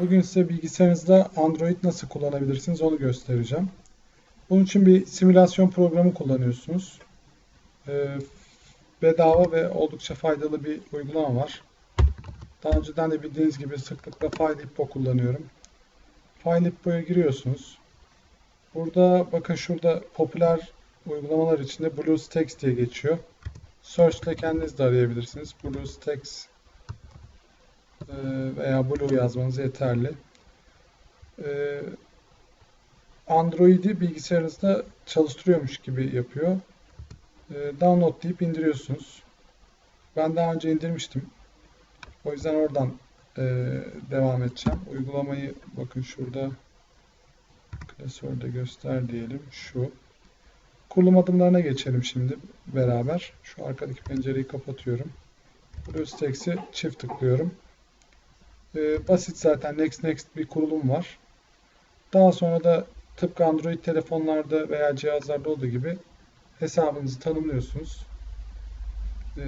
Bugün size bilgisayarınızda Android nasıl kullanabilirsiniz onu göstereceğim. Bunun için bir simülasyon programı kullanıyorsunuz. Ee, bedava ve oldukça faydalı bir uygulama var. Daha önceden de bildiğiniz gibi sıklıkla FileHippo kullanıyorum. FileHippo'ya giriyorsunuz. Burada bakın şurada popüler uygulamalar içinde BlueStacks diye geçiyor. Search ile kendiniz de arayabilirsiniz. BlueStacks veya Blue yazmanız yeterli. E, Android'i bilgisayarınızda çalıştırıyormuş gibi yapıyor. E, download deyip indiriyorsunuz. Ben daha önce indirmiştim. O yüzden oradan e, devam edeceğim. Uygulamayı bakın şurada klasörde göster diyelim. Şu. Kurulum adımlarına geçelim şimdi beraber. Şu arkadaki pencereyi kapatıyorum. BlueStacks'i çift tıklıyorum. Ee, basit zaten next next bir kurulum var. Daha sonra da tıpkı Android telefonlarda veya cihazlarda olduğu gibi hesabınızı tanımlıyorsunuz. Ee,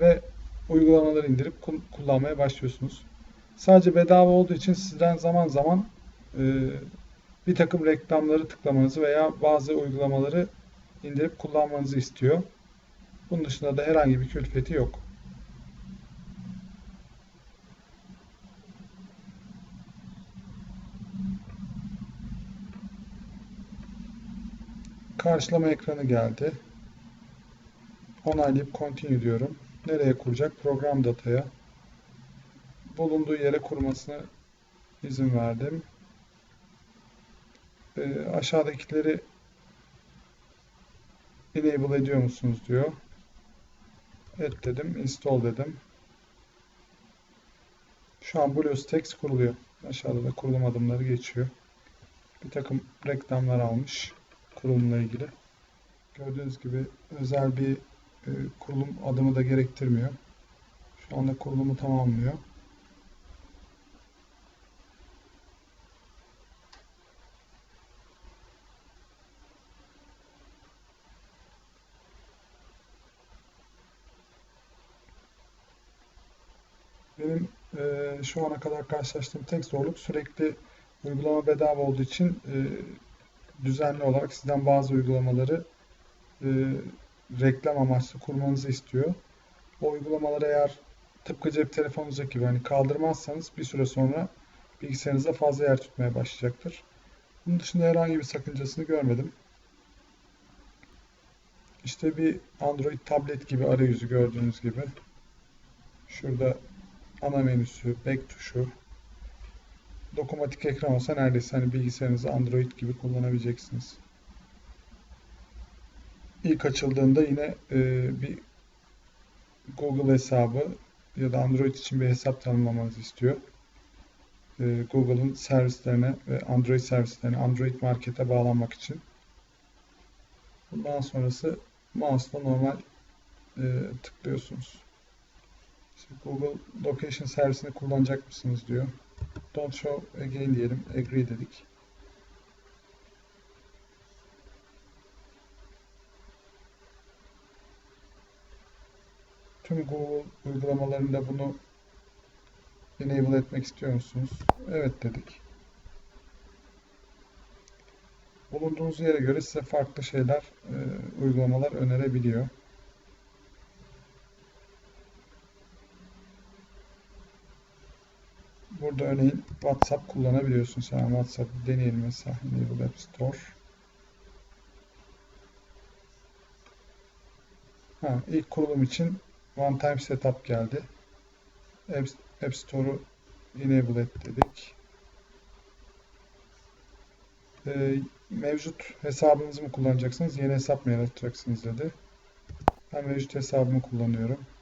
ve uygulamaları indirip kullanmaya başlıyorsunuz. Sadece bedava olduğu için sizden zaman zaman e, bir takım reklamları tıklamanızı veya bazı uygulamaları indirip kullanmanızı istiyor. Bunun dışında da herhangi bir külfeti yok. Karşılama ekranı geldi. Onaylayıp continue diyorum. Nereye kuracak? Program dataya. Bulunduğu yere kurmasına izin verdim. E, aşağıdakileri enable ediyor musunuz diyor. Et dedim. Install dedim. Şu an BlueStacks kuruluyor. Aşağıda da kurulum adımları geçiyor. Bir takım reklamlar almış kurulumla ilgili. Gördüğünüz gibi özel bir e, kurulum adımı da gerektirmiyor. Şu anda kurulumu tamamlıyor. Benim e, şu ana kadar karşılaştığım tek zorluk sürekli uygulama bedava olduğu için e, düzenli olarak sizden bazı uygulamaları e, reklam amaçlı kurmanızı istiyor. O uygulamaları eğer tıpkı cep telefonunuzdaki gibi hani kaldırmazsanız bir süre sonra bilgisayarınızda fazla yer tutmaya başlayacaktır. Bunun dışında herhangi bir sakıncasını görmedim. İşte bir Android tablet gibi arayüzü gördüğünüz gibi. Şurada ana menüsü, back tuşu, dokunmatik ekran olsa neredeyse hani bilgisayarınızı Android gibi kullanabileceksiniz. İlk açıldığında yine e, bir Google hesabı ya da Android için bir hesap tanımlamanızı istiyor. E, Google'ın servislerine ve Android servislerine, Android Market'e bağlanmak için. Bundan sonrası mouse'la normal e, tıklıyorsunuz. İşte Google Location servisini kullanacak mısınız diyor. Don't show again diyelim. Agree dedik. Tüm Google uygulamalarında bunu enable etmek istiyor musunuz? Evet dedik. Bulunduğunuz yere göre size farklı şeyler, e, uygulamalar önerebiliyor. Burada örneğin WhatsApp kullanabiliyorsun. Sen WhatsApp deneyelim mesela. Enable App Store. Ha, ilk kurulum için One Time Setup geldi. App, App Store'u enable et dedik. Ee, mevcut hesabınızı mı kullanacaksınız? Yeni hesap mı yaratacaksınız dedi. Ben mevcut hesabımı kullanıyorum.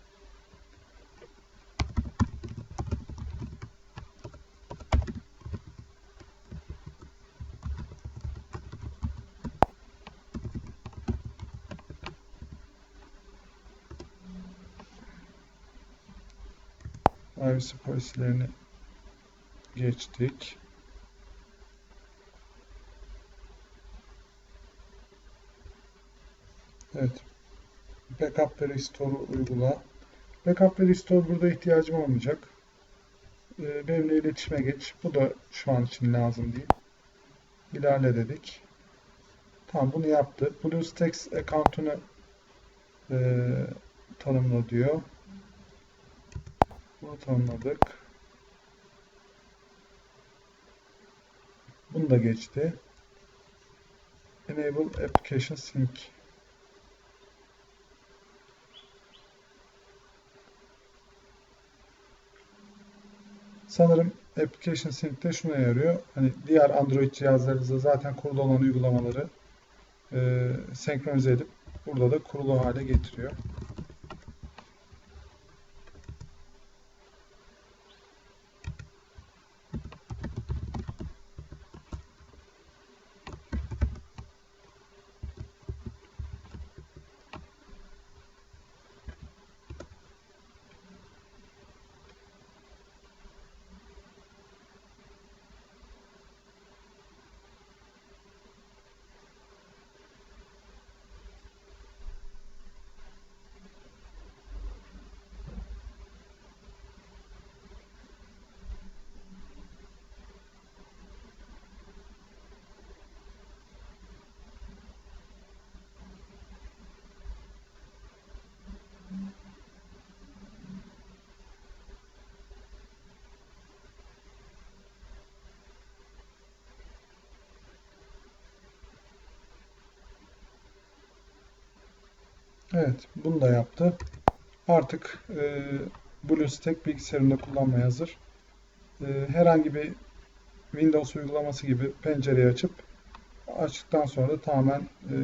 Privacy polisilerini geçtik. Evet. Backup ve Restore'u uygula. Backup ve Restore burada ihtiyacım olmayacak. e, benimle iletişime geç. Bu da şu an için lazım değil. İlerle dedik. Tamam bunu yaptı. BlueStacks account'unu e, tanımla diyor. Bunu tanımladık. Bunu da geçti. Enable Application Sync. Sanırım Application Sync de şuna yarıyor. Hani diğer Android cihazlarınızda zaten kurulu olan uygulamaları e, senkronize edip burada da kurulu hale getiriyor. Evet, bunu da yaptı. Artık e, BlueStack bilgisayarında kullanmaya hazır. E, herhangi bir Windows uygulaması gibi pencereyi açıp açtıktan sonra da tamamen e,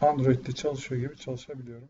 Android'de çalışıyor gibi çalışabiliyorum.